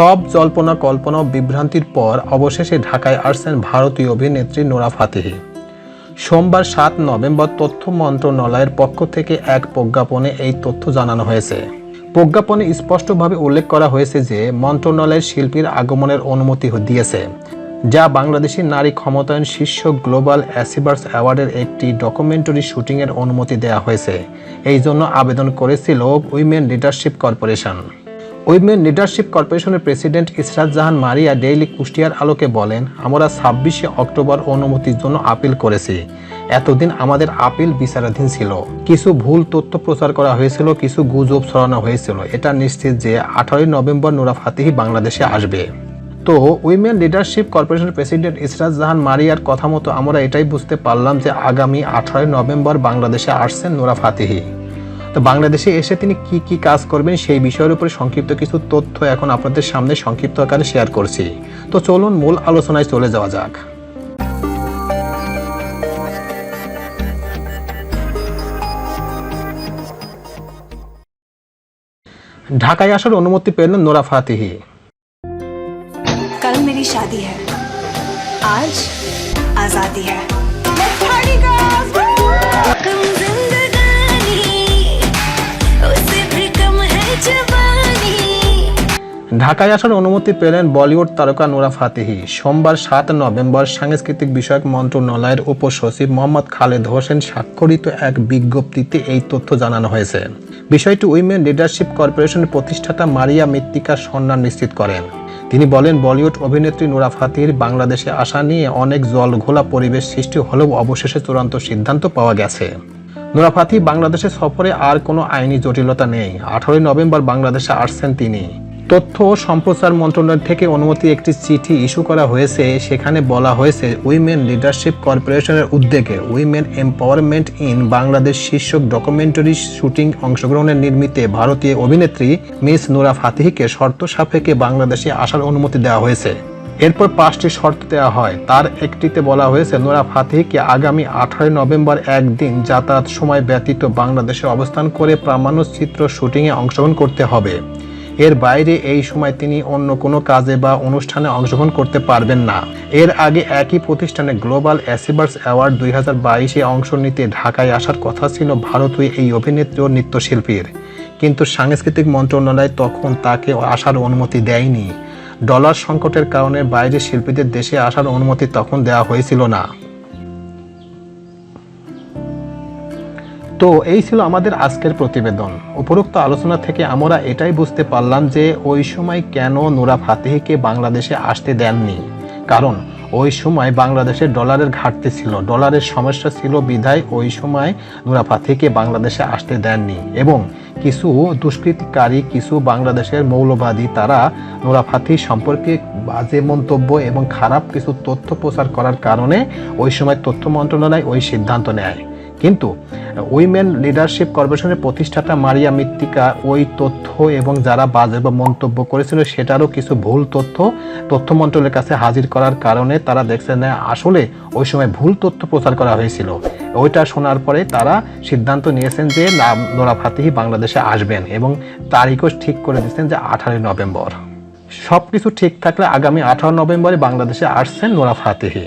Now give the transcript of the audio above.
সব জল্পনা কল্পনা বিভ্রান্তির পর অবশেষে ঢাকায় আসছেন ভারতীয় অভিনেত্রী নোরা ফাতেহি। সোমবার সাত নভেম্বর তথ্য মন্ত্রণালয়ের পক্ষ থেকে এক প্রজ্ঞাপনে এই তথ্য জানানো হয়েছে। প্রজ্ঞাপনে স্পষ্টভাবে উল্লেখ করা হয়েছে যে, মন্ত্রণালয়ের শিল্পীর আগমনের অনুমতি দিয়েছে, যা বাংলাদেশি নারী ক্ষমতায়ন শীর্ষ গ্লোবাল অ্যাসিভার্স অ্যাওয়ার্ডের একটি ডকুমেন্টারি শুটিংয়ের অনুমতি দেওয়া হয়েছে। এই জন্য আবেদন করেছিল women leadership corporation. Women leadership কর্পোরেশনের প্রেসিডেন্ট ইসরাত জাহান মারিয়া ডেইলি কুষ্টিয়ার আলোকে বলেন, আমরা ছাব্বিশে অক্টোবর অনুমতির জন্য আপিল করেছি। এতদিন আমাদের আপিল বিচারাধীন ছিল। কিছু ভুল তথ্য প্রচার করা হয়েছিল, কিছু গুজব ছড়ানো হয়েছিল। এটা নিশ্চিত যে আঠারোই নভেম্বর নুরা ফাতিহি বাংলাদেশে আসবে। তো উইমেন লিডারশিপ কর্পোরেশনের প্রেসিডেন্ট ইসরাত জাহান মারিয়ার কথা মতো আমরা এটাই বুঝতে পারলাম যে আগামী আঠারোই নভেম্বর বাংলাদেশে আসছেন নোরা ফাতিহি। তো বাংলাদেশে এসে তিনি কি কি কাজ করবেন সেই বিষয়ের উপরে সংক্ষিপ্ত কিছু তথ্য এখন আপনাদের সামনে সংক্ষিপ্ত আকারে শেয়ার করছি। তো চলুন মূল আলোচনায় চলে যাওয়া যাক। ঢাকায় আসার অনুমতি পেলেন নোরা ফাতেহি। কাল মেরি শাদি আজ আজাদি ঢাকায় আসার অনুমতি পেলেন বলিউড তারকা নোরা ফাতেহি। সোমবার সাত নভেম্বর সাংস্কৃতিক বিষয়ক মন্ত্রণালয়ের উপসচিব মোহাম্মদ খালেদ হোসেন স্বাক্ষরিত এক বিজ্ঞপ্তিতে এই তথ্য জানানো হয়েছে। বিষয়টি উইমেন লিডারশিপ কর্পোরেশনের প্রতিষ্ঠাতা মারিয়া মৃত্তিকা সম্মান নিশ্চিত করেন। তিনি বলেন, বলিউড অভিনেত্রী নোরা ফাতিহির বাংলাদেশে আসা নিয়ে অনেক জলঘোলা পরিবেশ সৃষ্টি হলেও অবশেষে চূড়ান্ত সিদ্ধান্ত পাওয়া গেছে। নোরা ফাতি বাংলাদেশে সফরে আর কোনো আইনি জটিলতা নেই। আঠারোই নভেম্বর বাংলাদেশে আসছেন তিনি। তথ্য ও সম্প্রচার মন্ত্রণালয় থেকে অনুমতি একটি চিঠি ইস্যু করা হয়েছে। সেখানে বলা হয়েছে, উইমেন লিডারশিপ কর্পোরেশনের উদ্যোগে উইমেন এম্পাওয়ারমেন্ট ইন বাংলাদেশ শীর্ষক ডকুমেন্টারি শুটিং অংশগ্রহণের নির্মিতে ভারতীয় অভিনেত্রী মিস নোরা ফাতিহিকে শর্ত সাপেক্ষে বাংলাদেশে আসার অনুমতি দেওয়া হয়েছে। এরপর পাঁচটি শর্ত দেওয়া হয়। তার একটিতে বলা হয়েছে, নোরা ফাতিহিকে আগামী আঠারোই নভেম্বর একদিন যাতায়াত সময় ব্যতীত বাংলাদেশে অবস্থান করে প্রামাণ্যচিত্র শুটিংয়ে অংশগ্রহণ করতে হবে। এর বাইরে এই সময় তিনি অন্য কোনো কাজে বা অনুষ্ঠানে অংশগ্রহণ করতে পারবেন না। এর আগে একই প্রতিষ্ঠানে গ্লোবাল অ্যাসিভার্স অ্যাওয়ার্ড দুই হাজার বাইশে অংশ নিতে ঢাকায় আসার কথা ছিল ভারতীয় এই অভিনেত্রী ও নৃত্যশিল্পীর। কিন্তু সাংস্কৃতিক মন্ত্রণালয় তখন তাকে আসার অনুমতি দেয়নি। ডলার সংকটের কারণে বাইরের শিল্পীদের দেশে আসার অনুমতি তখন দেওয়া হয়েছিল না। তো এই ছিল আমাদের আজকের প্রতিবেদন। উপরোক্ত আলোচনা থেকে আমরা এটাই বুঝতে পারলাম যে ওই সময় কেন নোরা ফাতেহিকে বাংলাদেশে আসতে দেননি। কারণ ওই সময় বাংলাদেশে ডলারের ঘাটতি ছিল, ডলারের সমস্যা ছিল বিধায় ওই সময় নোরা ফাতেহিকে বাংলাদেশে আসতে দেননি এবং কিছু দুষ্কৃতিকারী, কিছু বাংলাদেশের মৌলবাদী তারা নোরা ফাতেহি সম্পর্কে বাজে মন্তব্য এবং খারাপ কিছু তথ্য প্রচার করার কারণে ওই সময় তথ্য মন্ত্রণালয় ওই সিদ্ধান্ত নেয়। কিন্তু উইমেন লিডারশিপ কর্পোরেশনের প্রতিষ্ঠাতা মারিয়া মৃত্তিকা ওই তথ্য এবং যারা বাজে বা মন্তব্য করেছিল সেটারও কিছু ভুল তথ্য তথ্য মন্ত্রণালয়ের কাছে হাজির করার কারণে তারা দেখছে না আসলে ওই সময় ভুল তথ্য প্রচার করা হয়েছিল। ওইটা শোনার পরে তারা সিদ্ধান্ত নিয়েছেন যে নোরা ফাতিহি বাংলাদেশে আসবেন এবং তারিখও ঠিক করে দিচ্ছেন যে আঠারোই নভেম্বর। সব কিছু ঠিক থাকলে আগামী আঠারো নভেম্বরে বাংলাদেশে আসছেন নোরা ফাতিহি।